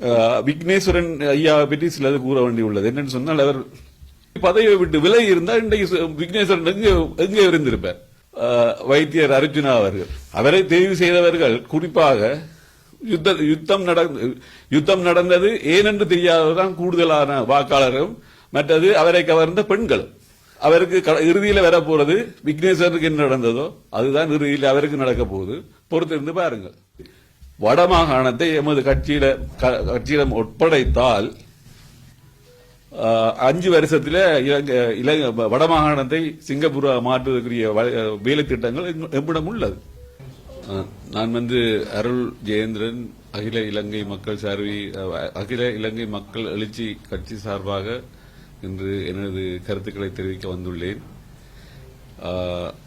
விக்னேஸ்வரன் ஐயா பற்றி சிலது கூற வேண்டியுள்ளது. என்னன்னு சொன்னால் அவர் பதவியை விட்டு விலகி இருந்தால் இன்றைக்கு விக்னேஸ்வரன் எங்கே எங்கே இருந்திருப்பார் வைத்தியர் அர்ஜுனா அவர்கள். அவரை தெரிவு செய்தவர்கள் குறிப்பாக யுத்த யுத்தம் நடந்த யுத்தம் நடந்தது ஏனென்று தெரியாததான் கூடுதலான வாக்காளரும் மற்றது அவரை கவர்ந்த பெண்களும். அவருக்கு க- வரப்போறது வர விக்னேஸ்வரனுக்கு என்ன நடந்ததோ அதுதான் இறுதியில் அவருக்கு நடக்க போகுது. பொறுத்திருந்து பாருங்கள். வடமாகாணத்தை எமது கட்சியில க- கட்சியிடம் ஒப்படைத்தால் அஞ்சு வருஷத்தில் இலங்கை இலங்கை வடமாகாணத்தை சிங்கப்பூரா மாற்றுவதற்குரிய வ- வேலை திட்டங்கள் எம்மிடம் உள்ளது. நான் வந்து அருள் ஜெயேந்திரன் அகில இலங்கை மக்கள் சார்பி அகில இலங்கை மக்கள் எழுச்சி கட்சி சார்பாக இன்று எனது கருத்துக்களை தெரிவிக்க வந்துள்ளேன்.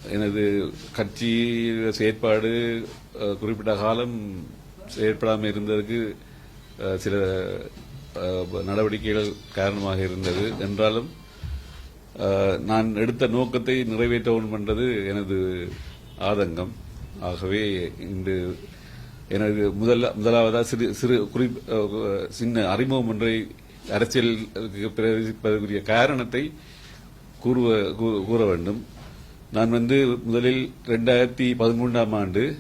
எனது கட்சி செயற்பாடு குறிப்பிட்ட காலம் ஏற்படாமல் இருந்ததற்கு சில நடவடிக்கைகள் காரணமாக இருந்தது. என்றாலும் நான் எடுத்த நோக்கத்தை நிறைவேற்றவும் வேண்டும் என்றது எனது ஆதங்கம். ஆகவே இன்று எனது முதல் முதலாவதாக சிறு சிறு குறி சின்ன அறிமுகம் ஒன்றை அரசியலுக்கு பிரவேசிப்பதற்குரிய காரணத்தை கூறுவ கூ- கூற வேண்டும். நான் வந்து முதலில் ரெண்டாயிரத்தி பதிமூன்றாம் ஆண்டு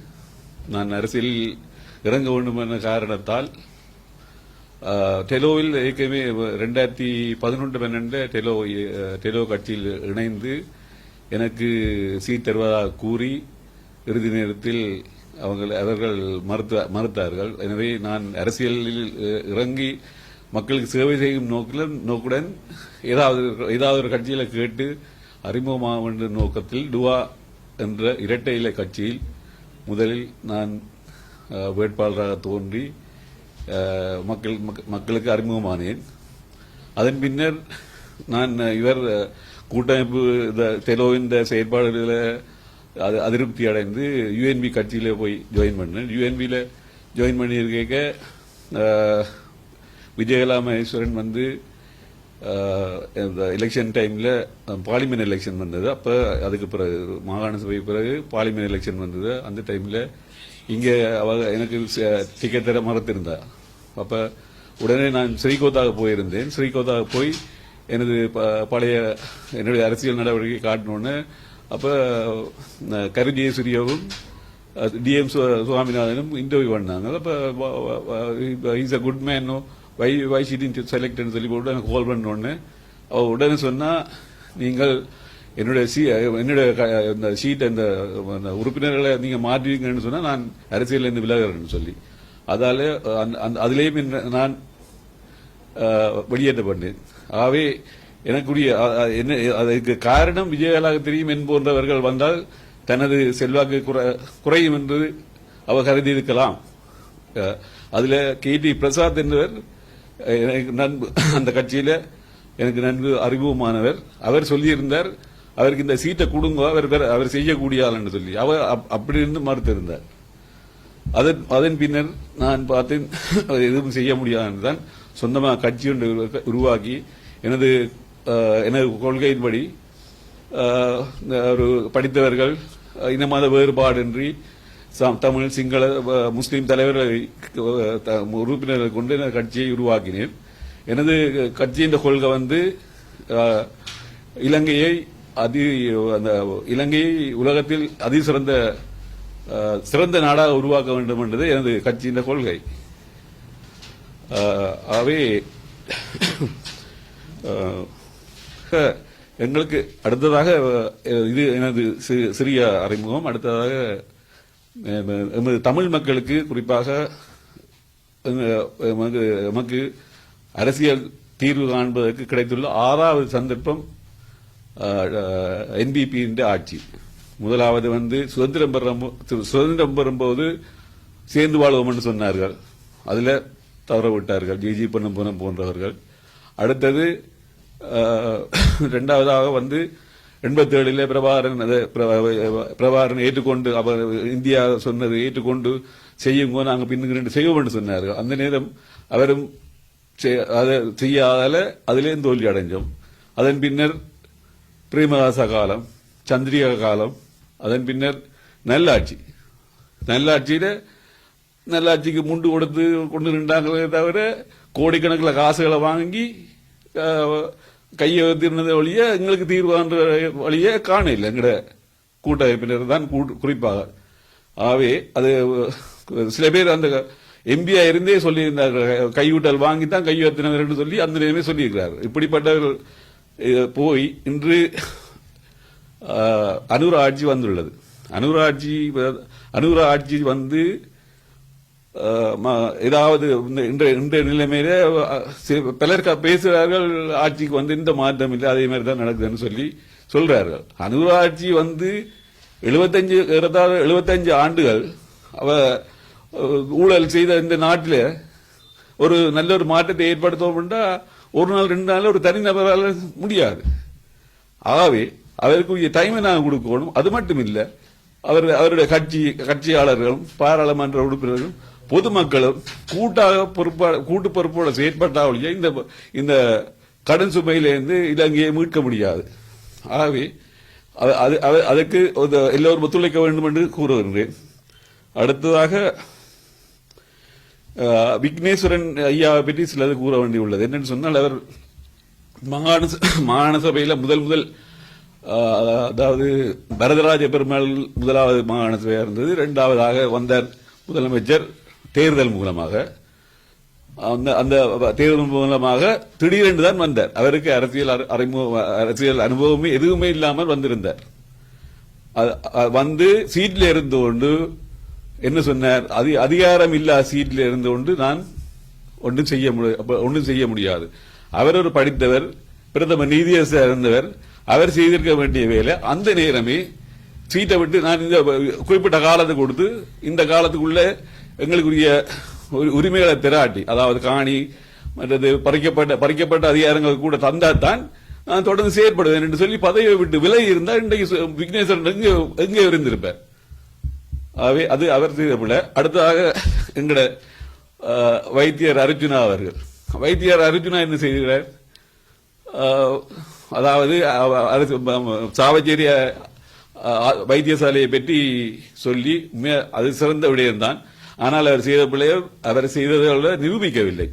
நான் அரசியலில் இறங்க வேண்டும் என்ற காரணத்தால் டெலோவில் ஏற்கனவே ரெண்டாயிரத்தி பதினொன்று பன்னெண்டு டெலோ டெலோ கட்சியில் இணைந்து எனக்கு சீட் தருவதாக கூறி இறுதி நேரத்தில் அவங்க அவர்கள் மறுத்த மறுத்தார்கள். எனவே நான் அரசியலில் இறங்கி மக்களுக்கு சேவை செய்யும் நோக்கில் நோக்குடன் ஏதாவது ஏதாவது ஒரு கட்சியில் கேட்டு அறிமுகமாக வேண்டும் நோக்கத்தில் டுவா என்ற இரட்டை இலை கட்சியில் முதலில் நான் வேட்பாளராக தோன்றி மக்கள் மக்களுக்கு அறிமுகமானேன். அதன் பின்னர் நான் இவர் கூட்டமைப்பு இந்த தெலோவின் செயற்பாடுகளில் அது அதிருப்தி அடைந்து யுஎன்பி கட்சியில் போய் ஜாயின் பண்ணேன். யுஎன்பியில் ஜாயின் பண்ணியிருக்க விஜயகலா மகேஸ்வரன் வந்து இந்த எலெக்ஷன் டைமில் பார்லிமெண்ட் எலெக்ஷன் வந்தது. அப்போ அதுக்கு பிறகு மாகாண சபை பிறகு பார்லிமெண்ட் எலெக்ஷன் வந்தது. அந்த டைமில் இங்கே அவ எனக்கு டிக்கெட் தர மறுத்திருந்தா. அப்போ உடனே நான் ஸ்ரீகோத்தாக போயிருந்தேன். ஸ்ரீகோத்தாக போய் எனது ப- பழைய என்னுடைய அரசியல் நடவடிக்கை காட்டினோன்னு அப்போ அஹ், கரு டிஎம் சுவாமிநாதனும் இன்டர்வியூ பண்ணாங்க. அப்போ is a good man why why ஷீடின் செலக்ட்னு சொல்லி போட்டு எனக்கு கால் பண்ணோடனே அவ உடனே சொன்னால் நீங்கள் என்னுடைய சி என்னுடைய க- இந்த சீட்டை அந்த உறுப்பினர்களை நீங்க மாற்றுவீங்கன்னு சொன்னா நான் அரசியல் இருந்து விலகிறேன்னு சொல்லி. அதால அந் அந்த- நான் வெளியேற்ற வெளியேற்றப்பட்டேன். ஆகவே எனக்குரிய என்ன அதற்கு காரணம் விஜயகலாக தெரியும் என்போன்றவர்கள் வந்தால் தனது செல்வாக்கு குறை- குறையும் என்று அவர் கருதியிருக்கலாம். அதில் கே டி பிரசாத் என்பவர் எனக்கு நன்கு அந்த கட்சியில் எனக்கு நன்கு அறிமுகமானவர். அவர் சொல்லியிருந்தார் அவருக்கு இந்த சீட்டை கொடுங்க அவர் அவர் செய்யக்கூடிய ஆளுன்னு சொல்லி. அவர் அப்- அப்படி இருந்து மறுத்திருந்தார். அதன் அதன் பின்னர் நான் பார்த்தேன் எதுவும் செய்ய முடியாதுதான் சொந்தமாக கட்சி ஒன்று உருவாக்கி எனது எனது கொள்கையின்படி ஒரு படித்தவர்கள் அஹ், இன மத வேறுபாடின்றி ச- தமிழ் சிங்கள முஸ்லீம் தலைவர்களை த- உறுப்பினர்களை கொண்டு எனது கட்சியை உருவாக்கினேன். எனது கட்சியின் கொள்கை வந்து இலங்கையை அதி அந்த இலங்கையை உலகத்தில் அதிசிறந்த சிறந்த சிறந்த நாடாக உருவாக்க வேண்டும் என்பது எனது கட்சியின் கொள்கை. ஆகவே எங்களுக்கு அடுத்ததாக இது எனது சிறிய அறிமுகம். அடுத்ததாக எமது தமிழ் மக்களுக்கு குறிப்பாக எமக்கு அரசியல் தீர்வு காண்பதற்கு கிடைத்துள்ள ஆறாவது சந்தர்ப்பம் என்பிபியின் ஆட்சி. முதலாவது வந்து சுதந்திரம் பெறும் சுதந்திரம் பெறும்போது சேர்ந்து வாழ்வோம்னு சொன்னார்கள். அதில் தவற விட்டார்கள். ஜிஜி பொன்னம்பலம் போன்றவர்கள். அடுத்தது ரெண்டாவதாக வந்து எண்பத்தேழில் பிரபாகரன் பிரபாகரன் ஏற்றுக்கொண்டு அவர் இந்தியா சொன்னது ஏற்றுக்கொண்டு செய்யுங்க நாங்கள் பின்னுக்கு ரெண்டு செய்வோம் என்று சொன்னார்கள். அந்த நேரம் அவரும் அதை செய்யாதால அதிலேயும் தோல்வி அடைஞ்சோம். அதன் பின்னர் பிரேமதாச காலம் சந்திரிகா காலம் அதன் பின்னர் நல்லாட்சி. நல்லாட்சியில நல்லாட்சிக்கு முண்டு கொடுத்து கொண்டு நின்றாங்களே தவிர கோடிக்கணக்கில் காசுகளை வாங்கி கையை திருநதை வழிய எங்களுக்கு தீர்வான்ற வழியே இல்லை. எங்கட கூட்டமைப்பினர் தான் குறிப்பாக. ஆகவே அது சில பேர் அந்த எம்பியா இருந்தே சொல்லியிருந்தார்கள். கையூட்டல் வாங்கி தான் கையெழுத்தினர் என்று சொல்லி அந்த நேரமே சொல்லியிருக்கிறார் இப்படிப்பட்டவர்கள் போய் இன்று அனுராட்சி அனுர ஆட்சி வந்துள்ளது. அனுர ஆட்சி அனுர ஆட்சி வந்து ம- ஏதாவது இந்த- இன்றைய இன்றைய நிலைமையில பலர் க- பேசுகிறார்கள் ஆட்சிக்கு வந்து இந்த மாற்றம் இல்லை அதே மாதிரி தான் நடக்குதுன்னு சொல்லி சொல்றார்கள். அனுர ஆட்சி வந்து எழுபத்தஞ்சு எழுபத்தஞ்சு ஆண்டுகள் அவ ஊழல் செய்த இந்த நாட்டில் ஒரு நல்ல ஒரு மாற்றத்தை ஏற்படுத்தோம்னா ஒரு நாள் ரெண்டு நாள் ஒரு தனிநபரால் முடியாது. ஆகவே அவருக்குரிய டைமை நாங்கள் கொடுக்கணும். அது மட்டும் இல்லை அவர் அவருடைய கட்சி கட்சியாளர்களும் பாராளுமன்ற உறுப்பினர்களும் பொதுமக்களும் கூட்டாக பொறுப்பா கூட்டு பொறுப்போட செயற்பட்டாவளியே இந்த இந்த கடன் சுமையிலேருந்து இலங்கையை மீட்க முடியாது. ஆகவே அது- அது அது- அதற்கு ஒரு எல்லோரும் ஒத்துழைக்க வேண்டும் என்று கூறுகின்றேன். அடுத்ததாக விக்னேஸ்வரன் ஐயாவை பற்றி சிலது கூற வேண்டியுள்ளது. என்னன்னு சொன்னால் அவர் மாகாண ச- மாகாண சபையில் முதல் முதல் அதாவது பரதராஜ பெருமாள் முதலாவது மாகாண சபையாக இருந்தது. இரண்டாவதாக வந்தார் முதலமைச்சர் தேர்தல் மூலமாக. அந்த அந்த தேர்தல் மூலமாக திடீரென்று தான் வந்தார். அவருக்கு அரசியல் அறிமுக அரசியல் அனுபவமே எதுவுமே இல்லாமல் வந்திருந்தார். அது- அது வந்து சீட்டில் இருந்து கொண்டு என்ன சொன்னார்? அதி அதிகாரம் இல்லா சீட்டில் இருந்து கொண்டு நான் ஒன்றும் செய்ய முடியாது ஒன்றும் செய்ய முடியாது. அவர் ஒரு படித்தவர் பிரதம நீதியரசர் இருந்தவர் அவர் செய்திருக்க வேண்டிய வேலை அந்த நேரமே சீட்டை விட்டு நான் இந்த குறிப்பிட்ட காலத்தை கொடுத்து இந்த காலத்துக்குள்ள எங்களுக்குரிய உரிமைகளை திராட்டி அதாவது காணி மற்றது பறிக்கப்பட்ட பறிக்கப்பட்ட அதிகாரங்கள் கூட தந்தாதான் நான் தொடர்ந்து செயற்படுவேன் என்று சொல்லி பதவியை விட்டு விலகி இருந்தால் இன்றைக்கு விக்னேஸ்வரன் எங்கே எங்கே இருந்திருப்பார்? ஆகவே அது அவர் செய்த பிள்ளை. அடுத்ததாக எங்கட வைத்தியர் அர்ஜுனா அவர்கள். வைத்தியர் அர்ஜுனா என்ன செய்கிறார்? அதாவது அரசு சாவச்சேரிய வைத்தியசாலையை பற்றி சொல்லி அது சிறந்த விடயம்தான். ஆனால் அவர் செய்த பிள்ளையை அவர் செய்ததை நிரூபிக்கவில்லை.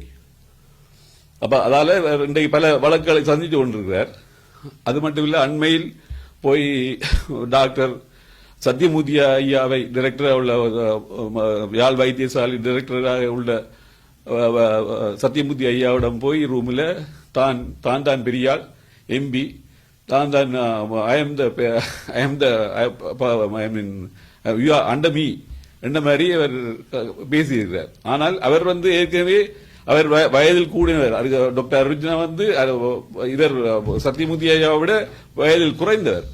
அப்ப அதால இன்றைக்கு பல வழக்குகளை சந்தித்து கொண்டிருக்கிறார். அது மட்டும் இல்லை அண்மையில் போய் டாக்டர் சத்தியமூர்த்தி ஐயாவை டைரக்டராக உள்ள யாழ் வைத்தியசாலை டைரக்டராக உள்ள சத்தியமூர்த்தி ஐயாவிடம் போய் ரூமில் தான் தான் தான் பெரியாள் எம்பி தான் தான் I am the I am the I mean you are under me என்ற மாதிரி அவர் பேசியிருக்கிறார். ஆனால் அவர் வந்து ஏற்கனவே அவர் வய- வயதில் கூடினவர் டாக்டர் அர்ஜுனா வந்து இவர் சத்தியமூர்த்தி ஐயாவை விட வயதில் குறைந்தவர்.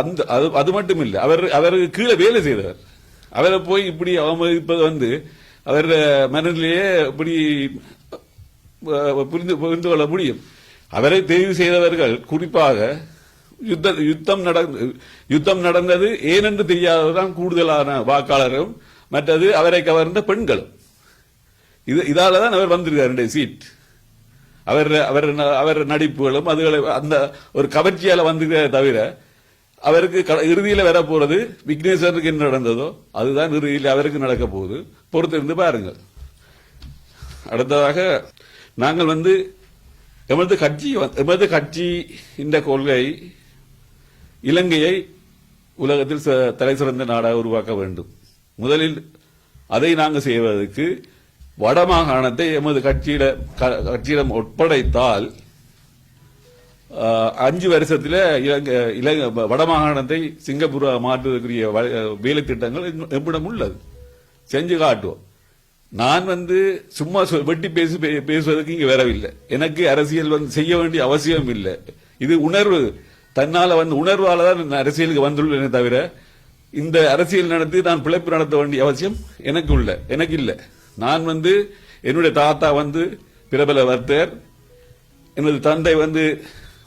அந்த அது அது மட்டும் இல்லை அவர் அவருக்கு கீழே வேலை செய்தவர் அவரை போய் இப்படி அவமதிப்பது வந்து அவர் மனநிலையே இப்படி புரிந்து புரிந்து கொள்ள முடியும். அவரை தெரிவு செய்தவர்கள் குறிப்பாக யுத்த யுத்தம் நடந்த யுத்தம் நடந்தது ஏனென்று தெரியாததான் கூடுதலான வாக்காளரும் மற்றது அவரை கவர்ந்த பெண்களும். இது இதால தான் அவர் வந்திருக்காரு சீட். அவர் அவர் அவர் நடிப்புகளும் அதுகளை அந்த ஒரு கவர்ச்சியால வந்திருக்கிறத தவிர அவருக்கு இறுதியில் இறுதியில வர போறது விக்னேஸ்வரனுக்கு என்ன நடந்ததோ அதுதான் இறுதியில் அவருக்கு நடக்க போகுது. பொறுத்திருந்து பாருங்கள். அடுத்ததாக நாங்கள் வந்து எமது கட்சி எமது கட்சி இந்த கொள்கை இலங்கையை உலகத்தில் ச- தலை சிறந்த நாடாக உருவாக்க வேண்டும். முதலில் அதை நாங்கள் செய்வதற்கு வடமாகாணத்தை எமது கட்சியிட க- கட்சியிடம் ஒப்படைத்தால் அஞ்சு வருஷத்தில் இலங்கை இலங்கை வடமாகாணத்தை சிங்கப்பூர் மாற்றுவதற்குரிய வ- வேலை திட்டங்கள் எம்மிடம் உள்ளது. செஞ்சு காட்டுவோம். நான் வந்து சும்மா சொ- வெட்டி பேசி பே- பேசுவதற்கு இங்கே வரவில்லை. எனக்கு அரசியல் வந்து செய்ய வேண்டிய அவசியம் இல்லை. இது உணர்வு. தன்னால் வந்து உணர்வால தான் அரசியலுக்கு வந்துள்ளேனே தவிர இந்த அரசியல் நடத்தி நான் பிழைப்பு நடத்த வேண்டிய அவசியம் எனக்கு உள்ள எனக்கு இல்லை. நான் வந்து என்னுடைய தாத்தா வந்து பிரபல வர்த்தகர். எனது தந்தை வந்து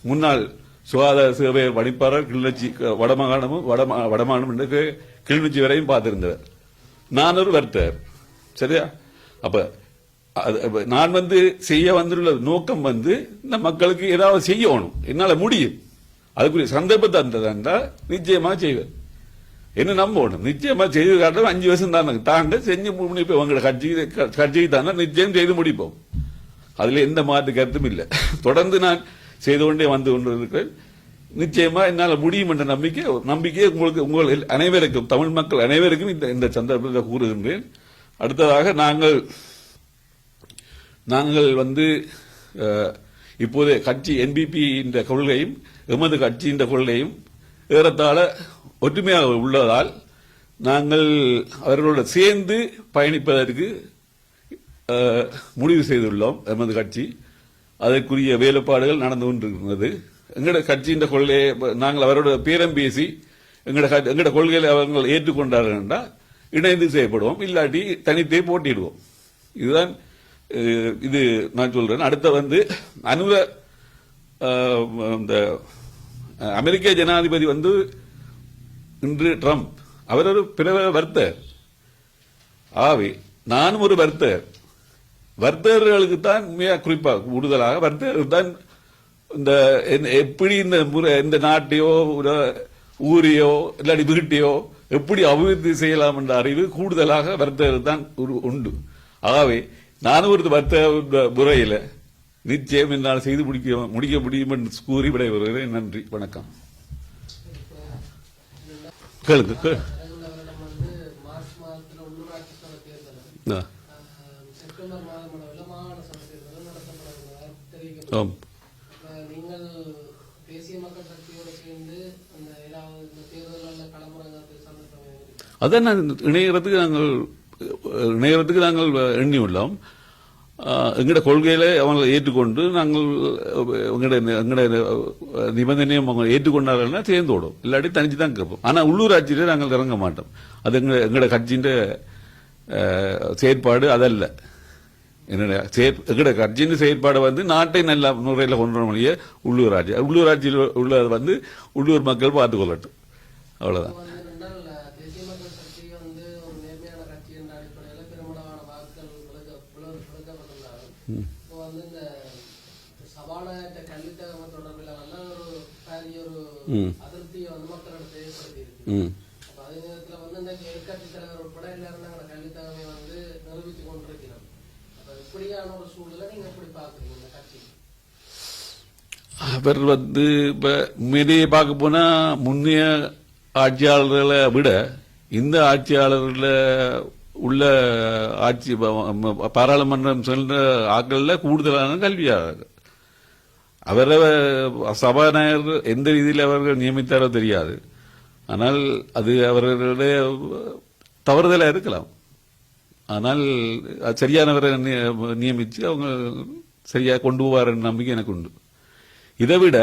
முன்னாள் சுகாதார சேவை பணிப்பாளர் கிளிநொச்சி வடமாகாணமும் வடமா வடமாகாணம் என்று கிளிநொச்சி வரையும் பார்த்திருந்தவர். நான் ஒரு வர்த்தகர் சரியா? அப்ப அது- நான் வந்து செய்ய வந்துள்ள நோக்கம் வந்து இந்த மக்களுக்கு ஏதாவது செய்யணும். என்னால முடியும். அதுக்குரிய சந்தர்ப்பத்தை தந்ததா நிச்சயமா செய்வேன். என்ன நம்பணும்? நிச்சயமா செய்து காட்டும் அஞ்சு வருஷம் தானே. தாங்க செஞ்சு முடிப்போம் உங்களோட கட்சி கட்சிக்கு தானே நிச்சயம் செய்து முடிப்போம். அதுல எந்த மாற்று கருத்தும் இல்லை. தொடர்ந்து நான் செய்து கொண்டே வந்து கொண்டிருக்கிறேன். நிச்சயமா என்னால் முடியும் என்ற நம்பிக்கை நம்பிக்கையை உங்களுக்கு உங்கள் அனைவருக்கும் தமிழ் மக்கள் அனைவருக்கும் இந்த இந்த சந்தர்ப்பத்தில் கூறுகின்றேன். அடுத்ததாக நாங்கள் நாங்கள் வந்து இப்போது கட்சி என்பிபி இந்த கொள்கையும் எமது கட்சி இந்த கொள்கையும் ஏறத்தாழ ஒற்றுமையாக உள்ளதால் நாங்கள் அவர்களோடு சேர்ந்து பயணிப்பதற்கு அஹ், முடிவு செய்துள்ளோம் எமது கட்சி. அதற்குரிய வேலைப்பாடுகள் நடந்து கொண்டிருக்கிறது எங்களோட கட்சியின் கொள்கையை நாங்கள் அவரோட பேரம் பேசி எங்களோட கட்சி- எங்களோட கொள்கைகளை அவர்கள் ஏற்றுக்கொண்டார்கள் என்றால் இணைந்து செய்யப்படுவோம் இல்லாட்டி தனித்தே போட்டிடுவோம் இதுதான் இது நான் சொல்றேன். அடுத்த வந்து அனுர இந்த அமெரிக்க ஜனாதிபதி வந்து இன்று ட்ரம்ப். அவர் ஒரு பிறவ வர்த்தர். ஆகவே நானும் ஒரு வர்த்தர். வர்த்தகர்களுக்கு தான் மிக குறிப்பாக கூடுதலாக வர்த்தகர்கள் தான் இந்த எப்படி இந்த முறை இந்த நாட்டையோ ஊரையோ இல்லாட்டி வீட்டையோ எப்படி அபிவிருத்தி செய்யலாம் என்ற அறிவு கூடுதலாக வர்த்தகர்கள் தான் உண்டு. ஆகவே நானும் ஒரு வர்த்தக முறையில நிச்சயம் என்னால் செய்து முடிக்க முடிக்க முடியும் என்று கூறி விடைபெறுகிறேன். நன்றி வணக்கம். கேளுங்க கேளு. ஆம். நீங்கள் தேசிய மக்கள் சக்தியோடு சேர்ந்து அந்த ஏதாவது இந்த தேர்தலில் களமிறங்கிறது சந்தர்ப்பம் இருக்கு. அதான் நான் இணையறதுக்கு நாங்கள் இணையறதுக்கு நாங்கள் எண்ணியுள்ளோம் எங்களோட கொள்கையில அவங்க ஏற்றுக்கொண்டு நாங்கள் எங்களோட எங்களோட நிபந்தனையும் அவங்க ஏற்றுக்கொண்டார்கள்னா சேர்ந்தோடும். இல்லாட்டி தனிச்சு தான் கேட்போம். ஆனா உள்ளூராட்சியில நாங்கள் இறங்க மாட்டோம். அது எங்க எங்களோட கட்சியின் செயற்பாடு அதல்ல. என்னுடைய செயற் எங்களோட கட்சியின் செயற்பாடு வந்து நாட்டை நல்ல முறையில் கொண்டு வர முடிய உள்ளூராட்சி உள்ளூராட்சியில் உள்ளது வந்து உள்ளூர் மக்கள் பார்த்துக் கொள்ளட்டும். அவ்வளவுதான். இப்ப வந்து என்றால் அஹ், தேசிய மக்கள் சக்தி வந்து ஒரு நேர்மையான கட்சி என்ற அடிப்படையில் பெருமளவான வாக்குகள் விழுக்க- விழு- விழுக்கப்பட்டிருந்தாலும் இப்போ வந்து இந்த சபாநாயகர்கிட்ட கல்வித்தகவல் தொடர்பில் வந்து ஒரு பாரிய ஒரு ம். அதிருப்தியை வந்து மக்களிடத்தை ஏற்படுத்தி இருக்கு ம் அப்ப அதே நேரத்துல வந்து இந்த எதிர்க்கட்சி தலைவர் உட்பட எல்லாரும் நாங்கள் கல்வித்தகவை வந்து நிரூபித்துக் கொண்டிருக்கிறோம் அப்ப இப்படியான ஒரு சூழலை எப்படி இந்த கட்சி? அவர் வந்து இப்போ உண்மையிலேயே பார்க்க போனா முன்னைய ஆட்சியாளர்களை விட இந்த ஆட்சியாளர்கள உள்ள ஆட்சி பாராளுமன்றம் சென்ற ஆட்கள்ல கூடுதலான கல்வியாளர் அவரை சபாநாயகர் எந்த ரீதியில் அவர்கள் நியமித்தாரோ தெரியாது. ஆனால் அது அவர்களுடைய தவறுதலா இருக்கலாம். ஆனால் அது சரியானவரை நியமித்து அவங்க சரியாக கொண்டு போவார் நம்பிக்கை எனக்கு உண்டு. இதை விட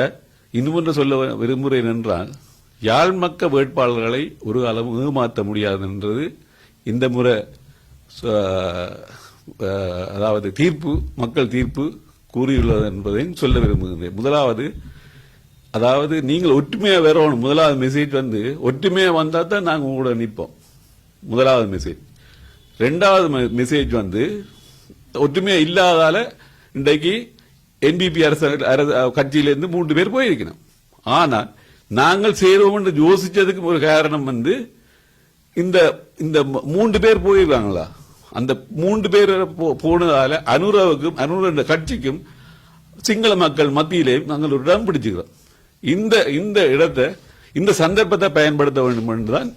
இன்னும் சொல்ல விரும்புகிறேன் என்றால் யாழ் மக்க வேட்பாளர்களை ஒரு அளவு ஏமாற்ற முடியாது என்றது இந்த முறை ச- அதாவது தீர்ப்பு மக்கள் தீர்ப்பு கூறியுள்ளது என்பதையும் சொல்ல விரும்புகிறேன் முதலாவது அதாவது நீங்கள் ஒற்றுமையாக வரணும் முதலாவது மெசேஜ் வந்து ஒற்றுமையாக வந்தால் தான் நாங்கள் உங்களோட நிற்போம். முதலாவது மெசேஜ் ரெண்டாவது மெ- மெசேஜ் வந்து ஒற்றுமையா இல்லாதால இன்றைக்கு என்பிபி அரசு அரசு கட்சியிலிருந்து மூன்று பேர் போயிருக்கணும். ஆனால் நாங்கள் சேருவோம் என்று யோசிச்சதுக்கு ஒரு காரணம் வந்து இந்த இந்த மூன்று பேர் போயிருக்காங்களா? அந்த மூன்று பேர் போ- போனதால அனுராவுக்கும் அனுர என்ற கட்சிக்கும் சிங்கள மக்கள் மத்தியிலே நாங்கள் ஒரு இடம் பிடிச்சுக்கிறோம். இந்த இந்த இடத்தை இந்த சந்தர்ப்பத்தை பயன்படுத்த வேண்டும் என்றுதான்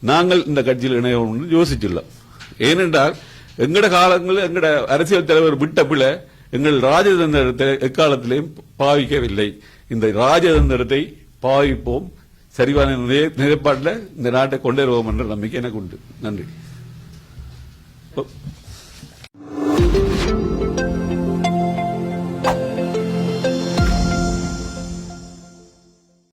நாங்கள் இந்த கட்சியில் இணைய யோசிச்சுள்ளோம். ஏனென்றால் எங்கட காலங்களில் எங்கட அரசியல் தலைவர் விட்ட பிள்ளை எங்கள் ராஜதந்திரத்தை எக்காலத்திலேயும் பாவிக்கவில்லை. இந்த ராஜதந்திரத்தை பாவிப்போம். சரிவான நிலைப்பாட்டில் இந்த நாட்டை கொண்டு வருவோம் என்ற நம்பிக்கை எனக்கு உண்டு. நன்றி.